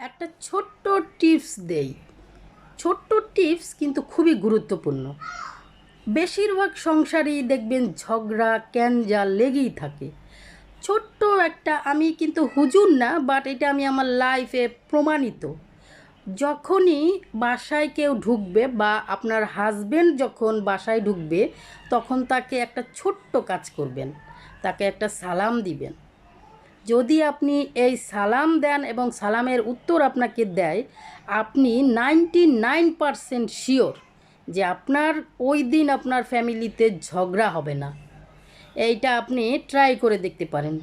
একটা ছোট্ট টিপস দেই। ছোট্ট টিপস কিন্তু খুবই গুরুত্বপূর্ণ। বেশিরভাগ সংসারেই দেখবেন ঝগড়া ক্যানজা লেগেই থাকে। ছোট্ট একটা আমি কিন্তু হুজুর না বাট এটা আমি আমার লাইফে প্রমাণিত। যখনই বাসায় কেউ ঢুকবে বা আপনার হাজবেন্ড যখন বাসায় ঢুকবে, তখন তাকে একটা ছোট্ট কাজ করবেন। তাকে একটা সালাম দিবেন। যদি আপনি এই সালাম দেন এবং সালামের উত্তর আপনাকে দেয়, আপনি নাইনটি নাইন পারসেন্ট শিওর যে আপনার ওই দিন আপনার ফ্যামিলিতে ঝগড়া হবে না। এইটা আপনি ট্রাই করে দেখতে পারেন।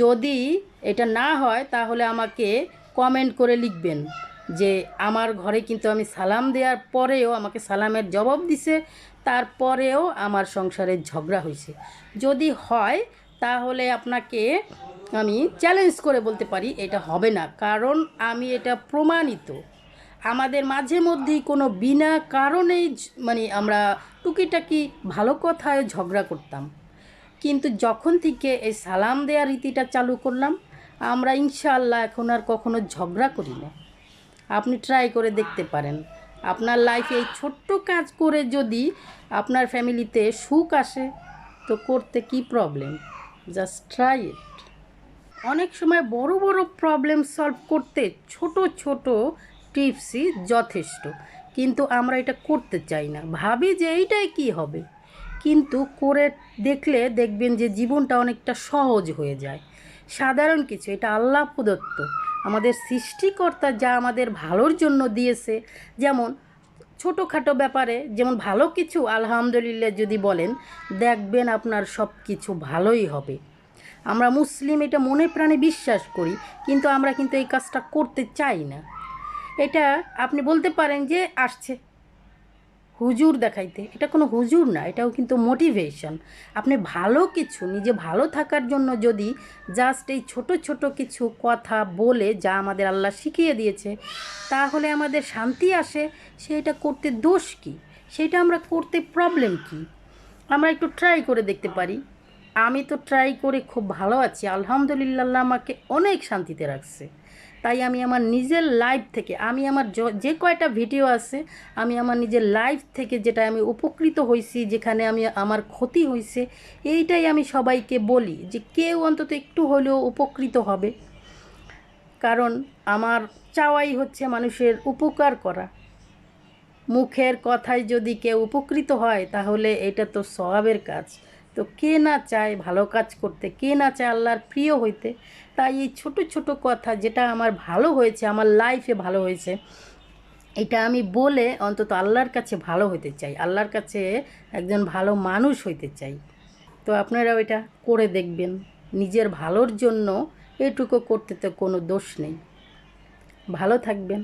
যদি এটা না হয়, তাহলে আমাকে কমেন্ট করে লিখবেন যে, আমার ঘরে কিন্তু আমি সালাম দেওয়ার পরেও আমাকে সালামের জবাব দিছে, তারপরেও আমার সংসারে ঝগড়া হয়েছে যদি হয়, তাহলে আপনাকে আমি চ্যালেঞ্জ করে বলতে পারি, এটা হবে না। কারণ আমি এটা প্রমাণিত। আমাদের মাঝে মধ্যেই কোনো বিনা কারণেই মানে আমরা টুকিটাকি ভালো কথায় ঝগড়া করতাম। কিন্তু যখন থেকে এই সালাম দেওয়ার রীতিটা চালু করলাম, আমরা ইনশাআল্লাহ এখন আর কখনো ঝগড়া করি না। আপনি ট্রাই করে দেখতে পারেন। আপনার লাইফে এই ছোট্ট কাজ করে যদি আপনার ফ্যামিলিতে সুখ আসে, তো করতে কি প্রবলেম জাস্ট ট্রাই ইট অনেক সময় বড় বড় প্রবলেম সলভ করতে ছোট ছোট টিপসই যথেষ্ট। কিন্তু আমরা এটা করতে চাই না। ভাবি যে এইটাই কি হবে? কিন্তু করে দেখলে দেখবেন যে জীবনটা অনেকটা সহজ হয়ে যায়। সাধারণ কিছু, এটা আল্লাহ প্রদত্ত। আমাদের সৃষ্টিকর্তা যা আমাদের ভালোর জন্য দিয়েছে, যেমন ছোটোখাটো ব্যাপারে যেমন ভালো কিছু, আলহামদুলিল্লাহ যদি বলেন, দেখবেন আপনার সব কিছু ভালোই হবে। আমরা মুসলিম, এটা মনে প্রাণে বিশ্বাস করি, কিন্তু আমরা কিন্তু এই কাজটা করতে চাই না। এটা আপনি বলতে পারেন যে আসছে। হুজুর দেখাইতে, এটা কোনো হুজুর না, এটাও কিন্তু মোটিভেশন আপনি ভালো কিছু, নিজে ভালো থাকার জন্য যদি জাস্ট এই ছোট ছোট কিছু কথা বলে যা আমাদের আল্লাহ শিখিয়ে দিয়েছে, তাহলে আমাদের শান্তি আসে। সেটা করতে দোষ কী? সেটা আমরা করতে প্রবলেম কী? আমরা একটু ট্রাই করে দেখতে পারি। আমি তো ট্রাই করে খুব ভালো আছি। আলহামদুলিল্লাহ আমাকে অনেক শান্তিতে রাখছে। তাই আমি আমার নিজের লাইফ থেকে, আমি আমার যে কয়টা ভিডিও আছে, আমি আমার নিজের লাইফ থেকে যেটা আমি উপকৃত হয়েছি যেখানে আমি আমার ক্ষতি হয়েছে এইটাই আমি সবাইকে বলি যে কেউ অন্তত একটু হলেও উপকৃত হবে। কারণ আমার চাওয়াই হচ্ছে মানুষের উপকার করা। মুখের কথায় যদি কেউ উপকৃত হয়, তাহলে এটা তো স্বভাবের কাজ। তো কে না চায় ভালো কাজ করতে, কে না চায় আল্লাহর প্রিয় হইতে? তাই এই ছোট ছোট কথা যেটা আমার ভালো হয়েছে, আমার লাইফে ভালো হয়েছে, এটা আমি বলে অন্তত আল্লাহর কাছে ভালো হতে চাই, আল্লাহর কাছে একজন ভালো মানুষ হইতে চাই। তো আপনারা ওইটা করে দেখবেন, নিজের ভালোর জন্য এটুকু করতে তো কোনো দোষ নেই। ভালো থাকবেন।